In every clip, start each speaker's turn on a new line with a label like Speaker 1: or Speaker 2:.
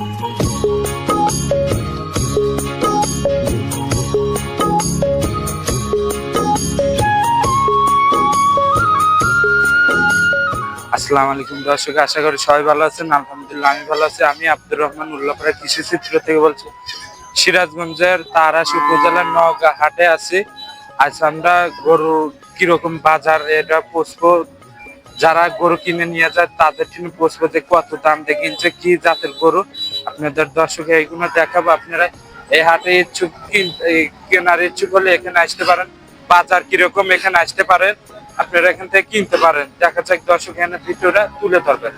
Speaker 1: আসসালামু আলাইকুম দর্শক, আশা করি সবাই ভালো আছেন। আলহামদুলিল্লাহ, আমি ভালো আছি। আমি আব্দুর রহমান উল্লাপাড়া কৃষি চিত্র থেকে বলছি। সিরাজগঞ্জের তারাস উপজেলার নওগাঁ হাটে আছি। আজ আমরা গরু কীরকম বাজার, এটা পুষবো? যারা গরু কিনে নিয়ে যায়, তাদের জন্য পুষবো যে কত দাম দিয়ে কিনছে, কি জাতের গরু? আপনাদের দর্শক এইগুলো দেখাবো, আপনারা এই হাটে ইচ্ছুক কেনার ইচ্ছুক হলে এখানে আসতে পারেন। বাজার কীরকম এখানে আসতে পারেন আপনারা এখান থেকে কিনতে পারেন। দেখা যাক দর্শক এখানে ভিডিওটা তুলে ধরবেন।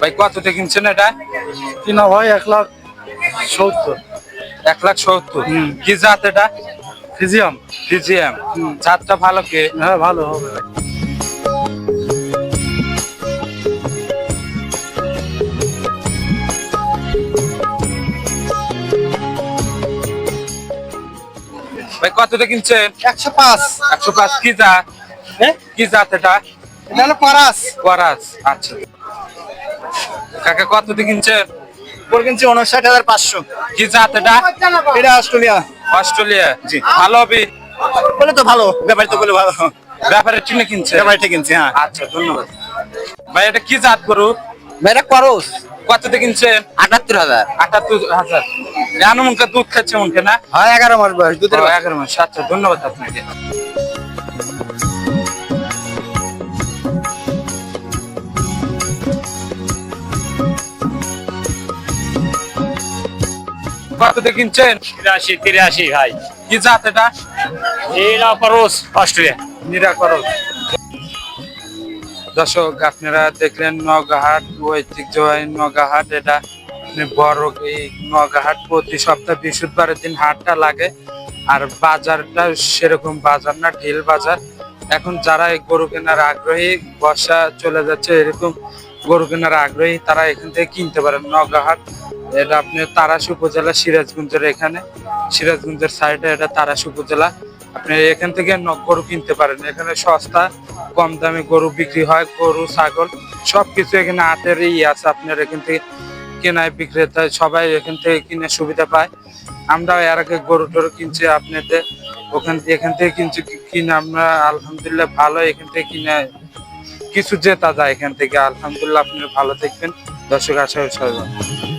Speaker 1: ভাই কততে কিনছেন এটা?
Speaker 2: কিনা ভাই এক লাখ সত্তর।
Speaker 1: এক লাখ সত্তর।
Speaker 2: হুম।
Speaker 1: কি জাত এটা?
Speaker 2: ফিজিয়াম।
Speaker 1: ফিজিএম জাতটা ভালো কে?
Speaker 2: হ্যাঁ ভালো হবে। ভাই
Speaker 1: ভাই কততে কিনছেন?
Speaker 2: একশো পাঁচ।
Speaker 1: একশো পাঁচ। কি জাত? কি জাত এটা?
Speaker 2: এটা হলো পারাস।
Speaker 1: করাস আচ্ছা। কাকা কততে কিনছেন
Speaker 2: ওর কিনছি উনষাট হাজার পাঁচশো।
Speaker 1: কি জাত এটা
Speaker 2: এটা অস্ট্রেলিয়া।
Speaker 1: অস্ট্রেলিয়া।
Speaker 2: জি।
Speaker 1: ভালো হবে?
Speaker 2: বলে তো ভালো ব্যাপারী তো বলে ভালো।
Speaker 1: ব্যাপারে চিনে কিনছে?
Speaker 2: ব্যাপারী ঠিক কিনছি হ্যাঁ।
Speaker 1: আচ্ছা ধন্যবাদ। ভাই এটা কি জাত গরু?
Speaker 2: এটা করস।
Speaker 1: কততে কিনছেন
Speaker 2: আটাত্তর হাজার।
Speaker 1: আটাত্তর হাজার। জানো মনকে দুধ খাচ্ছে মনকে না?
Speaker 2: হয় এগারো মাস বয়স দুধের
Speaker 1: এগারো মাস। আচ্ছা ধন্যবাদ আপনাকে। কততে কিনছেন?
Speaker 3: তিরাশি তিরাশি ভাই।
Speaker 1: কি জাত এটা?
Speaker 3: অস্ট্রেলিয়া
Speaker 1: দর্শক আপনারা দেখলেন নগাহাট ঐতিহ্যবাহী নগাহাট এটা বড় এই নগাহাট প্রতি সপ্তাহ বৃহস্পতিবারের দিন হাটটা লাগে। আর বাজারটা সেরকম বাজার না ঢিল বাজার। এখন যারা এই গরু কেনার আগ্রহী বর্ষা চলে যাচ্ছে এরকম গরু কেনার আগ্রহী তারা এখান থেকে কিনতে পারেন নগাহাট এটা আপনি তারাশ উপজেলা সিরাজগঞ্জের এখানে। সিরাজগঞ্জের সাইডে এটা তারাশ উপজেলা। আপনি এখান থেকে গরু কিনতে পারেন। এখানে সস্তা, কম দামে গরু বিক্রি হয়, গরু, ছাগল, সবকিছু এখানে হাটের ই আছে। আপনার এখান থেকে কেনায় বিক্রেতা সবাই এখান থেকে কিনে সুবিধা পায়। আমরা এর আগে গরু টরু কিনছি আপনাদের। ওখান এখান থেকে কিনছি, কিনে আমরা আলহামদুলিল্লাহ ভালো এখান থেকে কিনে কিছু জেতা যায় এখান থেকে। আলহামদুলিল্লাহ আপনি ভালো দেখবেন। দর্শক, আশা সবাই।